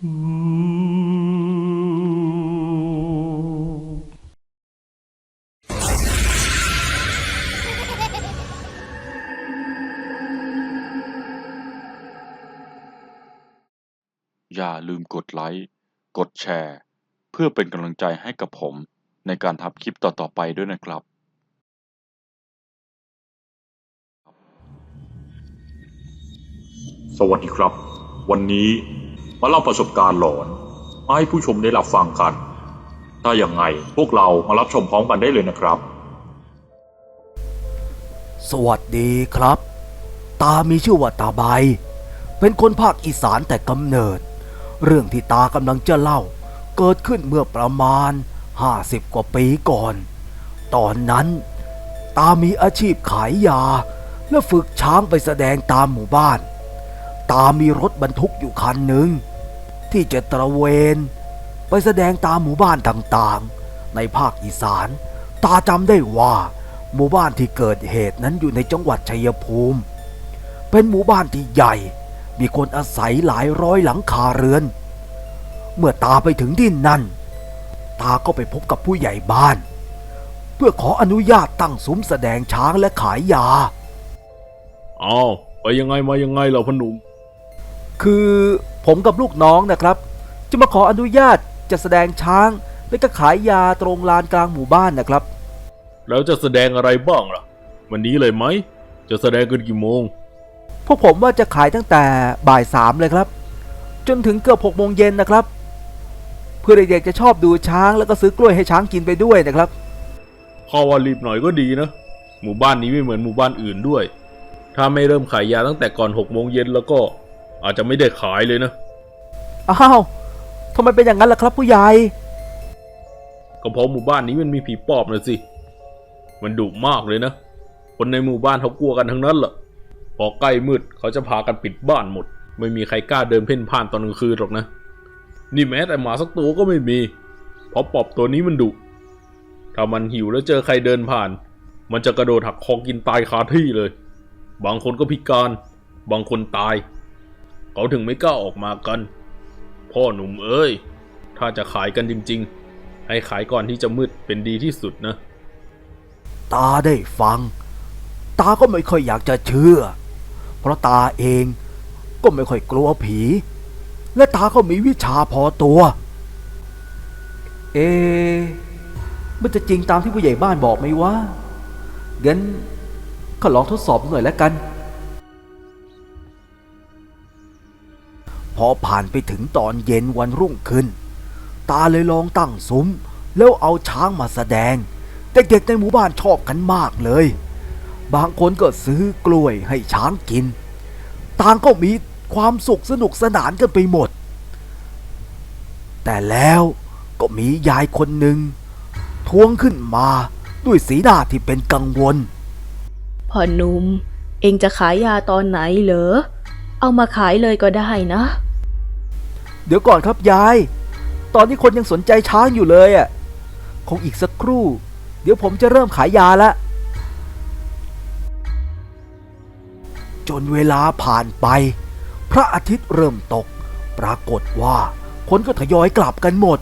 อย่าลืมกดไลค์ กดแชร์ เพื่อเป็นกำลังใจให้กับผมในการทำคลิปต่อ ๆ ไปด้วยนะครับ สวัสดีครับ วันนี้ มาเล่าประสบการณ์หลอนมาให้ผู้ชมได้รับฟังกัน ถ้าอย่างไงพวกเรามารับชมพร้อมกันได้เลยนะครับ สวัสดีครับ ตามีชื่อว่าตาใบ เป็นคนภาคอีสานแต่กำเนิด เรื่องที่ตากำลังจะเล่า เกิดขึ้นเมื่อประมาณ 50 กว่าปีก่อน ตอนนั้น ตามีอาชีพขายยา และฝึกช้างไปแสดงตามหมู่บ้าน ตามีรถบรรทุกอยู่คันหนึ่ง ที่จะตระเวน ไปแสดงตามหมู่บ้านต่างๆ ในภาคอีสาน ตาจำได้ว่า หมู่บ้านที่เกิดเหตุนั้นอยู่ในจังหวัดชัยภูมิ เป็นหมู่บ้านที่ใหญ่ มีคนอาศัยหลายร้อยหลังคาเรือน เมื่อตาไปถึงที่นั่น ตาก็ไปพบกับผู้ใหญ่บ้าน เพื่อขออนุญาตตั้งซุ้มแสดงช้างและขายยาอ้าวไปยังไงมายังไงเหล่าพอหนุ่มคือ ผมกับลูกน้องนะครับ จะมาขออนุญาตจะแสดงช้าง และก็ขายยาตรงลานกลางหมู่บ้านนะครับ แล้วจะแสดงอะไรบ้างล่ะ วันนี้เลยไหม จะแสดงกันกี่โมง พวกผมว่าจะขายตั้งแต่บ่ายสามเลยครับ จนถึงเกือบหกโมงเย็นนะครับ เพื่อเด็กๆจะชอบดูช้างแล้วก็ซื้อกล้วยให้ช้างกินไปด้วยนะครับข้าว่ารีบหน่อยก็ดีนะ หมู่บ้านนี้ไม่เหมือนหมู่บ้านอื่นด้วย ถ้าไม่เริ่มขายยาตั้งแต่ก่อนหกโมงเย็นแล้วก็ อาจจะไม่ได้ขายเลยนะ อ้าวทำไมเป็นอย่างนั้นล่ะครับผู้ใหญ่ ก็เพราะหมู่บ้านนี้มันมีผีปอบนะสิ มันดุมากเลยนะ คนในหมู่บ้านเขากลัวกันทั้งนั้นแหละพอใกล้มืดเขาจะพากันปิดบ้านหมด ไม่มีใครกล้าเดินเพ่นพ่านตอนกลางคืนหรอกนะ นี่แม้แต่หมาสักตัวก็ไม่มี เพราะปอบตัวนี้มันดุ ถ้ามันหิวแล้วเจอใครเดินผ่าน มันจะกระโดดหักคอกินตายคาที่เลย บางคนก็พิการ บางคนตาย เขาถึงไม่กล้าออกมากัน พ่อหนุ่มเอ้ย ถ้าจะขายกันจริง ๆ ให้ขายก่อนที่จะมืดเป็นดีที่สุดนะ ตาได้ฟัง ตาก็ไม่ค่อยอยากจะเชื่อ เพราะตาเองก็ไม่ค่อยกลัวผี และตาก็มีวิชาพอตัว เอ มันจะจริงตามที่ผู้ใหญ่บ้านบอกไหมวะงั้นก็ลองทดสอบหน่อยแล้วกัน อผ่านไปถึงตอนเย็นวันรุ่งขึ้น ตาเลยลองตั้งซุ้ม แล้วเอาช้างมาแสดง เด็กๆในหมู่บ้านชอบกันมากเลย บางคนก็ซื้อกล้วยให้ช้างกิน ต่างก็มีความสุขสนุกสนานกันไปหมด แต่แล้วก็มียายคนหนึ่งทวงขึ้นมาด้วยสีหน้าที่เป็นกังวลพ่อหนุ่มเองจะขายยาตอนไหนเหรอ เอามาขายเลยก็ได้นะ เดี๋ยวก่อนครับยาย ตอนนี้คนยังสนใจช้างอยู่เลยอะ คงอีกสักครู่ เดี๋ยวผมจะเริ่มขายยาละจนเวลาผ่านไป พระอาทิตย์เริ่มตก ปรากฏว่า คนก็ทยอยกลับกันหมด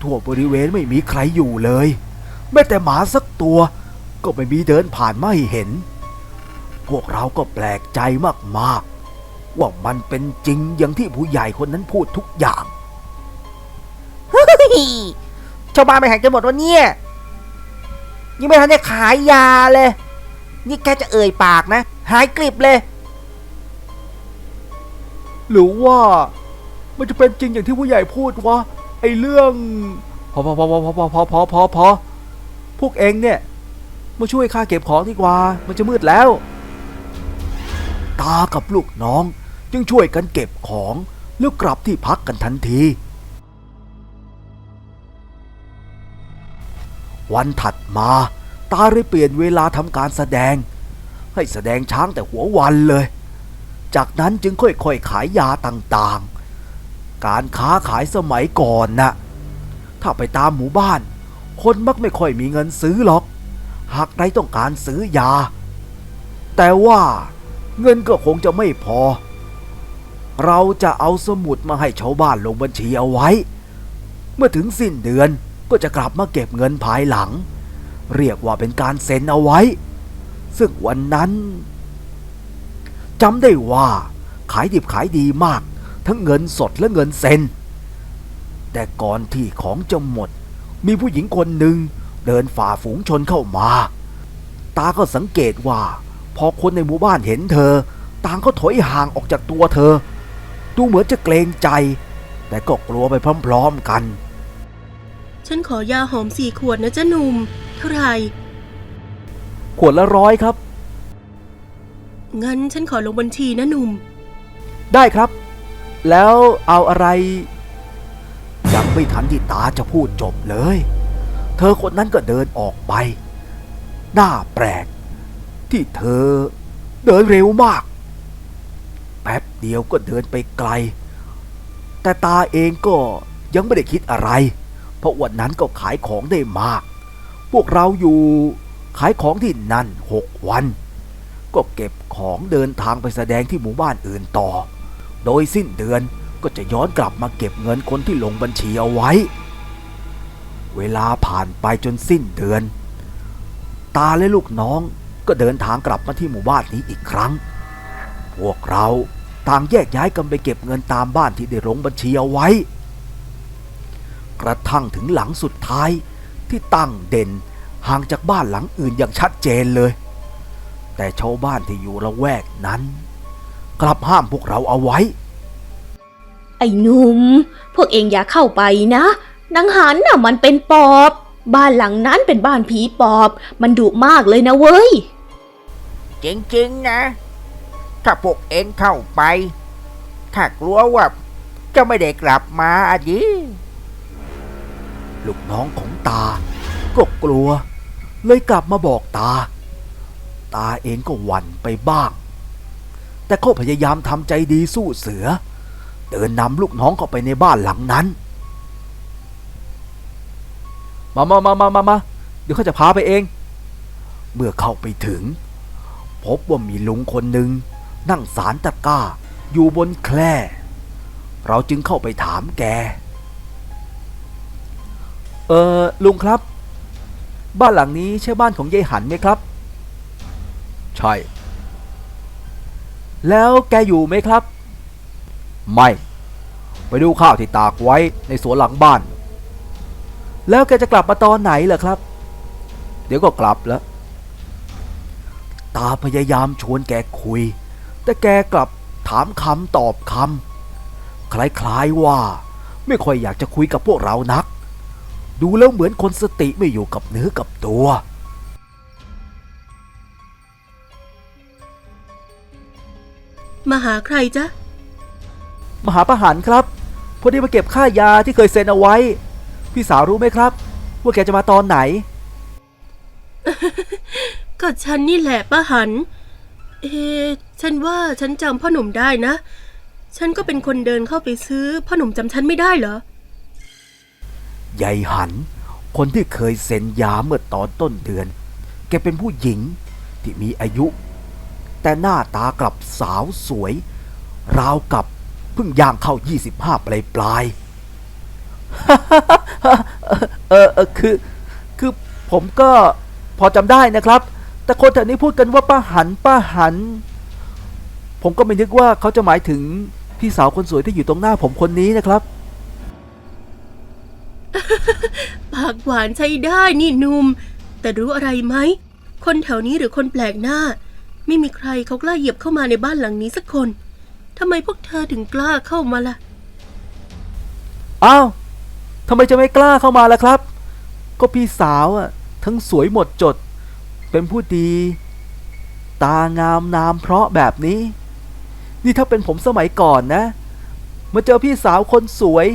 ทั่วบริเวณไม่มีใครอยู่เลย แม้แต่หมาสักตัวก็ไม่มีเดินผ่านไม่เห็น พวกเราก็แปลกใจมากๆ ว่ามันเป็นจริงอย่างที่ผู้ใหญ่คนนั้นพูดทุกอย่างชาวบ้านไปหายกันหมดวันนี้ยังไม่ทันได้ขายยาเลย นี่แค่จะเอ่ยปากนะ หายกริบเลย หรือว่ามันจะเป็นจริงอย่างที่ผู้ใหญ่พูดว่าไอ้เรื่องพอพอพอพอพอพอพอพอพอพอพวกเองเนี่ยมาช่วยข้าเก็บของดีกว่า มันจะมืดแล้ว ตากับลูกน้อง จึงช่วยกันเก็บของแล้วกลับที่พักกันทันที วันถัดมา ตาเลยเปลี่ยนเวลาทำการแสดง ให้แสดงช้างแต่หัววันเลย จากนั้นจึงค่อยๆขายยาต่างๆ การค้าขายสมัยก่อนน่ะถ้าไปตามหมู่บ้าน คนมักไม่ค่อยมีเงินซื้อหรอก หากใครต้องการซื้อยา แต่ว่าเงินก็คงจะไม่พอ เราจะเอาสมุดมาให้ชาวบ้านลงบัญชีเอาไว้ เมื่อถึงสิ้นเดือนก็จะกลับมาเก็บเงินภายหลัง เรียกว่าเป็นการเซ็นเอาไว้ ซึ่งวันนั้นจำได้ว่าขายดิบขายดีมาก ทั้งเงินสดและเงินเซ็น แต่ก่อนที่ของจะหมด มีผู้หญิงคนหนึ่งเดินฝ่าฝูงชนเข้ามา ตาก็สังเกตว่า พอคนในหมู่บ้านเห็นเธอ ต่างก็ถอยห่างออกจากตัวเธอ ดูเหมือนจะเกรงใจ แต่ก็กลัวไปพร้อมๆกัน ฉันขอยาหอมสี่ขวดนะจ๊ะหนุ่มเท่าไหร่ขวดละร้อยครับ งั้นฉันขอลงบัญชีนะหนุ่ม ได้ครับ แล้วเอาอะไร ยังไม่ทันที่ตาจะพูดจบเลย เธอคนนั้นก็เดินออกไป หน้าแปลก ที่เธอเดินเร็วมากแป๊บเดียวก็เดินไปไกล แต่ตาเองก็ยังไม่ได้คิดอะไร เพราะวันนั้นก็ขายของได้มาก พวกเราอยู่ขายของที่นั่นหกวัน ก็เก็บของเดินทางไปแสดงที่หมู่บ้านอื่นต่อ โดยสิ้นเดือนก็จะย้อนกลับมาเก็บเงินคนที่ลงบัญชีเอาไว้ เวลาผ่านไปจนสิ้นเดือน ตาและลูกน้องก็เดินทางกลับมาที่หมู่บ้านนี้อีกครั้ง พวกเรา ต่างแยกย้ายกันไปเก็บเงินตามบ้านที่ได้ลงบัญชีเอาไว้ กระทั่งถึงหลังสุดท้ายที่ตั้งเด่นห่างจากบ้านหลังอื่นอย่างชัดเจนเลย แต่ชาวบ้านที่อยู่ละแวกนั้น กลับห้ามพวกเราเอาไว้ ไอ้หนุ่มพวกเองอย่าเข้าไปนะนางหันน่ะมันเป็นปอบ บ้านหลังนั้นเป็นบ้านผีปอบ มันดุมากเลยนะเว้ย จริงๆนะ ถ้าพวกเองเข้าไปถ้ากลัวว่าจะไม่ได้กลับมาอะจีลูกน้องของตา ก็กลัว เลยกลับมาบอกตา ตาเองก็หวั่นไปบ้าง แต่ก็พยายามทำใจดีสู้เสือ เดินนำลูกน้องเข้าไปในบ้านหลังนั้น มามามามามามาเดี๋ยวเขาจะพาไปเอง เมื่อเข้าไปถึง พบว่ามีลุงคนหนึ่ง นั่งสารตะก้า อยู่บนแคร่เราจึงเข้าไปถามแก เออลุงครับ บ้านหลังนี้ใช่บ้านของยายหันไหมครับ ใช่ แล้วแกอยู่ไหมครับ ไม่ ไปดูข้าวที่ตากไว้ในสวนหลังบ้าน แล้วแกจะกลับมาตอนไหนเหรอครับ เดี๋ยวก็กลับแล้ว ตาพยายามชวนแกคุย แต่แกกลับถามคำตอบคำคล้ายๆว่าไม่ค่อยอยากจะคุยกับพวกเรานัก ดูแล้วเหมือนคนสติไม่อยู่กับเนื้อกับตัว มาหาใครจ๊ะมหาประหารครับพอดีมาเก็บค่ายาที่เคยเซ็นเอาไว้ พี่สาวรู้ไหมครับ ว่าแกจะมาตอนไหน ก็ฉันนี่แหละป้าหัน เอ ฉันว่าฉันจำพ่อหนุ่มได้นะ ฉันก็เป็นคนเดินเข้าไปซื้อ พ่อหนุ่มจำฉันไม่ได้เหรอยายหัน คนที่เคยเซ็นยาเมื่อตอนต้นเดือน แกเป็นผู้หญิงที่มีอายุ แต่หน้าตากลับสาวสวย ราวกับเพิ่งย่างเข้า 25 ปลายปลายเออคือ คือผมก็พอจำได้นะครับ แต่คนแถวนี้พูดกันว่าป้าหันป้าหัน ผมก็ไม่นึกว่าเขาจะหมายถึงพี่สาวคนสวยที่อยู่ตรงหน้าผมคนนี้นะครับ ปากหวานใช้ได้นี่หนุ่ม แต่รู้อะไรไหม คนแถวนี้หรือคนแปลกหน้า ไม่มีใครเขากล้าเหยียบเข้ามาในบ้านหลังนี้สักคนทำไมพวกเธอถึงกล้าเข้ามาล่ะ อ้าวทำไมจะไม่กล้าเข้ามาล่ะครับ ก็พี่สาวอะ ทั้งสวยหมดจด เป็นผู้ดี ตางามนามเพราะแบบนี้ นี่ถ้าเป็นผมสมัยก่อนนะมาเจอพี่สาวคนสวย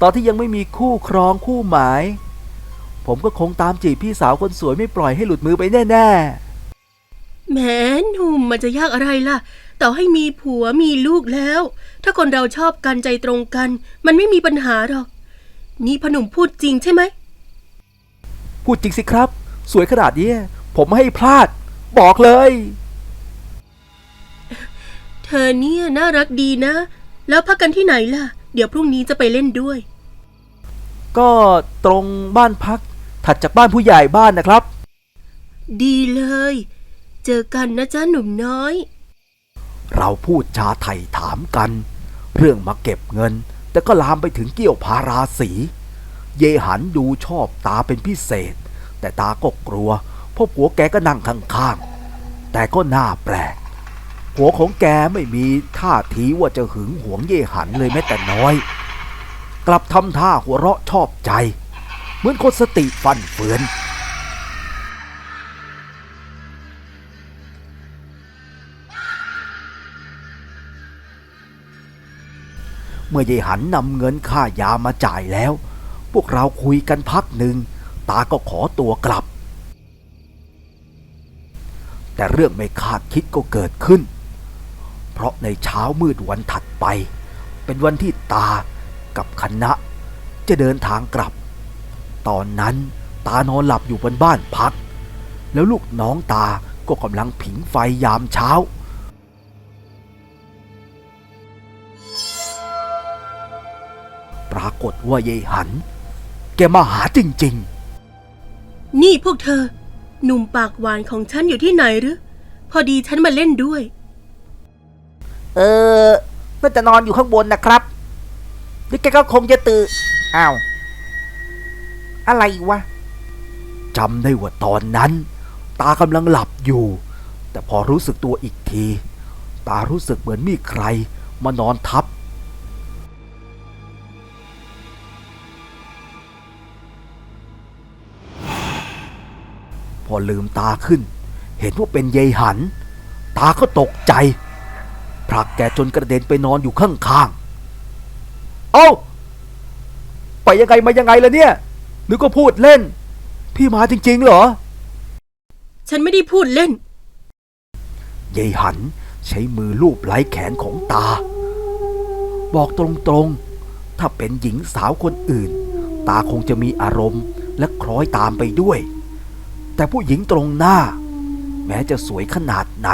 ตอนที่ยังไม่มีคู่ครองคู่หมาย ผมก็คงตามจีบพี่สาวคนสวยไม่ปล่อยให้หลุดมือไปแน่ๆแหมหนุ่มมันจะยากอะไรล่ะ ต่อให้มีผัวมีลูกแล้ว ถ้าคนเราชอบกันใจตรงกัน มันไม่มีปัญหาหรอก นี่พอหนุ่มพูดจริงใช่ไหมพูดจริงสิครับ สวยขนาดนี้ผมไม่ให้พลาด บอกเลย เธอเนี่ยน่ารักดีนะ แล้วพักกันที่ไหนล่ะ เดี๋ยวพรุ่งนี้จะไปเล่นด้วย ก็ตรงบ้านพัก ถัดจากบ้านผู้ใหญ่บ้านนะครับ ดีเลย เจอกันนะจ๊ะหนุ่มน้อย เราพูดจาไถ่ถามกัน เรื่องมาเก็บเงิน แต่ก็ลามไปถึงเกี่ยวพาราสี เยหันดูชอบตาเป็นพิเศษ แต่ตาก็กลัวเพราะผัวแกก็นั่งข้างๆ แต่ก็น่าแปลก ผัวของแกไม่มีท่าทีว่าจะหึงหวงเยหันเลยแม้แต่น้อย กลับทำท่าหัวเราะชอบใจ เหมือนคนสติฟันเฟือนเมื่อยายหันนำเงินค่ายามาจ่ายแล้ว พวกเราคุยกันพักหนึ่ง ตาก็ขอตัวกลับ แต่เรื่องไม่คาดคิดก็เกิดขึ้น เพราะในเช้ามืดวันถัดไป เป็นวันที่ตากับคณะ จะเดินทางกลับ ตอนนั้นตานอนหลับอยู่บนบ้านพัก แล้วลูกน้องตาก็กำลังผิงไฟยามเช้าปรากฏว่ายายหัน แกมาหาจริง นี่พวกเธอ หนุ่มปากหวานของฉันอยู่ที่ไหนหรือพอดีฉันมาเล่นด้วย เออน่าจะนอนอยู่ข้างบนนะครับนี่แกก็คงจะตื่นอ้าว อะไรวะจำได้ว่าตอนนั้น ตากำลังหลับอยู่ แต่พอรู้สึกตัวอีกที ตารู้สึกเหมือนมีใคร มานอนทับ อลืมตาขึ้น เห็นว่าเป็นยายหัน ตาก็ตกใจ ผลักแกจนกระเด็นไปนอนอยู่ข้างๆ เอ้า ไปยังไงมายังไงล่ะเนี่ย นึกก็พูดเล่น พี่มาจริงๆเหรอ ฉันไม่ได้พูดเล่นยายหันใช้มือลูบไล้แขนของตา บอกตรงๆ ถ้าเป็นหญิงสาวคนอื่น ตาคงจะมีอารมณ์และคล้อยตามไปด้วย แต่ผู้หญิงตรงหน้า แม้จะสวยขนาดไหน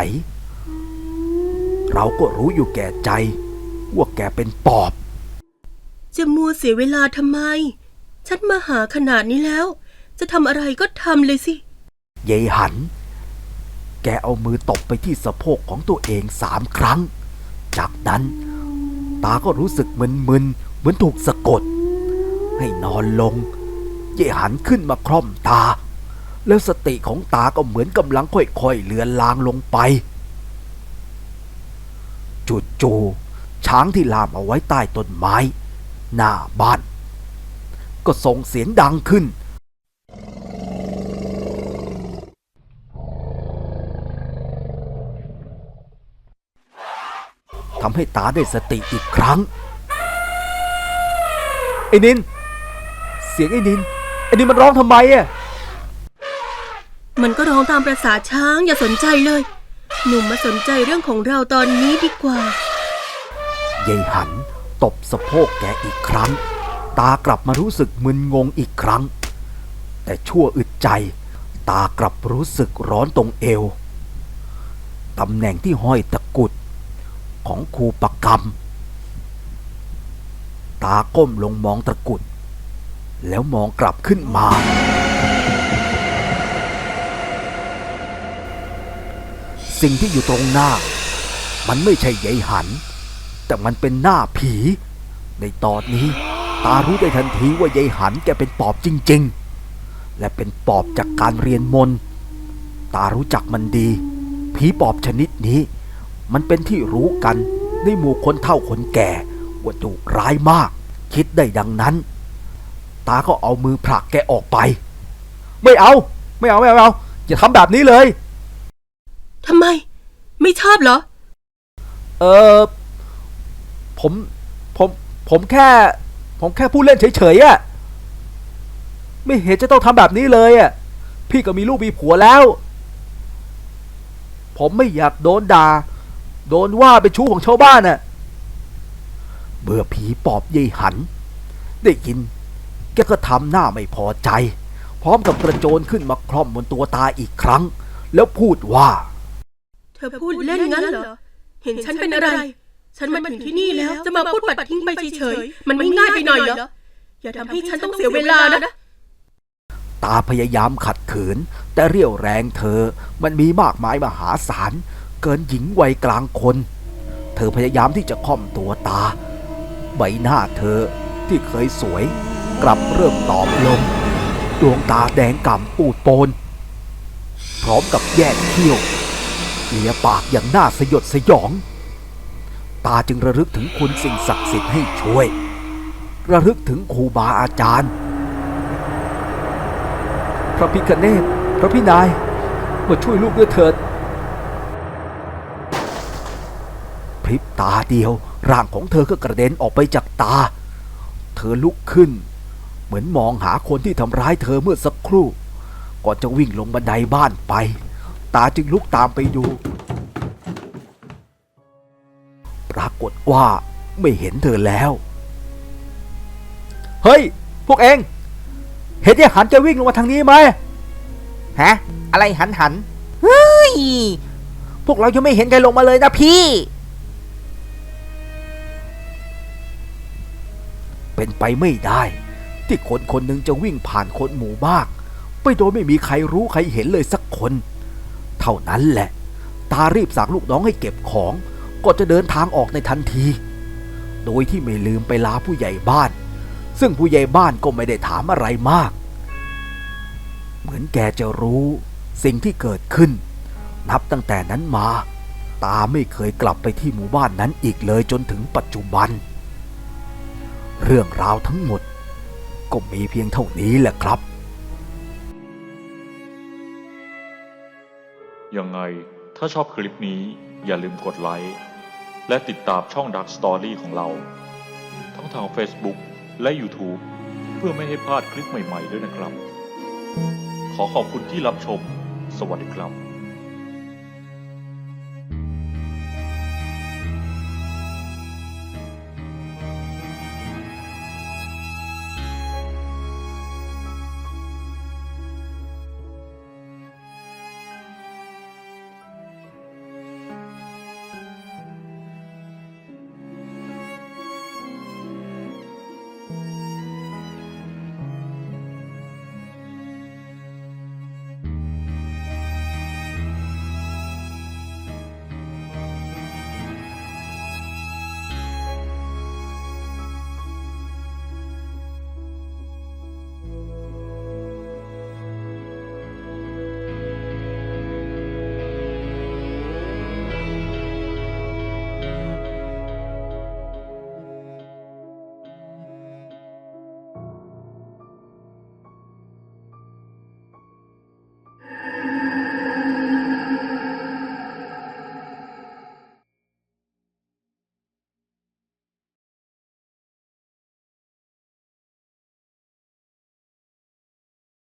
เราก็รู้อยู่แก่ใจ ว่าแกเป็นปอบ จะมัวเสียเวลาทำไม ฉันมาหาขนาดนี้แล้ว จะทำอะไรก็ทำเลยสิยายหัน แกเอามือตบไปที่สะโพกของตัวเองสามครั้ง จากนั้น ตาก็รู้สึกมึนๆ เหมือนถูกสะกด ให้นอนลงยายหันขึ้นมาคล่อมตา แล้วสติของตาก็เหมือนกำลังค่อยๆเลือนลางลงไปจู่ๆช้างที่ลามเอาไว้ใต้ต้นไม้ หน้าบ้าน ก็ส่งเสียงดังขึ้น ทำให้ตาได้สติอีกครั้ง ไอ้นิน เสียงไอ้นิน ไอ้นินมันร้องทำไมอะ มันก็ร้องตามประษาช้างอย่าสนใจเลย หนุ่มมาสนใจเรื่องของเราตอนนี้ดีกว่ายายหันตบสะโพกแกอีกครั้ง ตากลับมารู้สึกมึนงงอีกครั้ง แต่ชั่วอึดใจ ตากลับรู้สึกร้อนตรงเอวตำแหน่งที่ห้อยตะกุดของครูประกรรม ตาก้มลงมองตะกุด แล้วมองกลับขึ้นมา สิ่งที่อยู่ตรงหน้า มันไม่ใช่ยายหัน แต่มันเป็นหน้าผี ในตอนนี้ ตารู้ได้ทันทีว่ายายหันแกเป็นปอบจริง ๆ และเป็นปอบจากการเรียนมนต์ตารู้จักมันดี ผีปอบชนิดนี้ มันเป็นที่รู้กันในหมู่คนเฒ่าคนแก่ว่าดุร้ายมาก คิดได้ดังนั้น ตาก็เอามือผลักแกออกไป ไม่เอา ไม่เอาไม่เอาไม่เอาอย่าทำแบบนี้เลย ทำไม ไม่ชอบเหรอ เออผมผมผมแค่ ผมแค่พูดเล่นเฉยๆอะไม่เห็นจะต้องทำแบบนี้เลยอะพี่ก็มีลูกมีผัวแล้ว ผมไม่อยากโดนด่า โดนว่าเป็นชู้ของชาวบ้านน่ะเมื่อผีปอบยายหัน ได้ยิน แกก็ทำหน้าไม่พอใจ พร้อมกับกระโจนขึ้นมาคล่อมบนตัวตาอีกครั้ง แล้วพูดว่า เธอพูดเล่นงั้นเหรอ เห็นฉันเป็นอะไร ฉันมาถึงที่นี่แล้ว จะมาพูดปัดทิ้งไปเฉยๆ มันไม่ง่ายไปหน่อยเหรอ อย่าทำให้ฉันต้องเสียเวลานะ ตาพยายามขัดขืน แต่เรี่ยวแรงเธอ มันมีมากมายมหาศาล เกินหญิงวัยกลางคน เธอพยายามที่จะค่อมตัวตา ใบหน้าเธอที่เคยสวย กลับเริ่มตอบลง ดวงตาแดงก่ำปูดโปน พร้อมกับแยกเขี้ยว เลียปากอย่างน่าสยดสยอง ตาจึงระลึกถึงคุณสิ่งศักดิ์สิทธิ์ให้ช่วย ระลึกถึงครูบาอาจารย์ พระพิคเนตพระพินาย มาช่วยลูกด้วยเถิด พริบตาเดียวร่างของเธอก็กระเด็นออกไปจากตา เธอลุกขึ้น เหมือนมองหาคนที่ทำร้ายเธอเมื่อสักครู่ ก่อนจะวิ่งลงบันไดบ้านไป ตาจึงลุกตามไปดู ปรากฏว่าไม่เห็นเธอแล้ว เฮ้ย พวกเอง เห็นยายหันจะวิ่งลงมาทางนี้ไหมฮะ อะไรหันหันเฮ้ย พวกเรายังไม่เห็นใครลงมาเลยนะพี่ เป็นไปไม่ได้ ที่คนคนหนึ่งจะวิ่งผ่านคนหมู่มาก ไปโดยไม่มีใครรู้ใครเห็นเลยสักคน เท่านั้นแหละ ตารีบสั่งลูกน้องให้เก็บของก็จะเดินทางออกในทันที โดยที่ไม่ลืมไปลาผู้ใหญ่บ้าน ซึ่งผู้ใหญ่บ้านก็ไม่ได้ถามอะไรมาก เหมือนแกจะรู้สิ่งที่เกิดขึ้น นับตั้งแต่นั้นมา ตาไม่เคยกลับไปที่หมู่บ้านนั้นอีกเลยจนถึงปัจจุบัน เรื่องราวทั้งหมด ก็มีเพียงเท่านี้แหละครับ ยังไงถ้าชอบคลิปนี้อย่าลืมกดไลค์ และติดตามช่อง Dark Story ของเรา ทั้งทาง Facebook และ YouTube เพื่อไม่ให้พลาดคลิปใหม่ๆด้วยนะครับ ขอขอบคุณที่รับชม สวัสดีครับ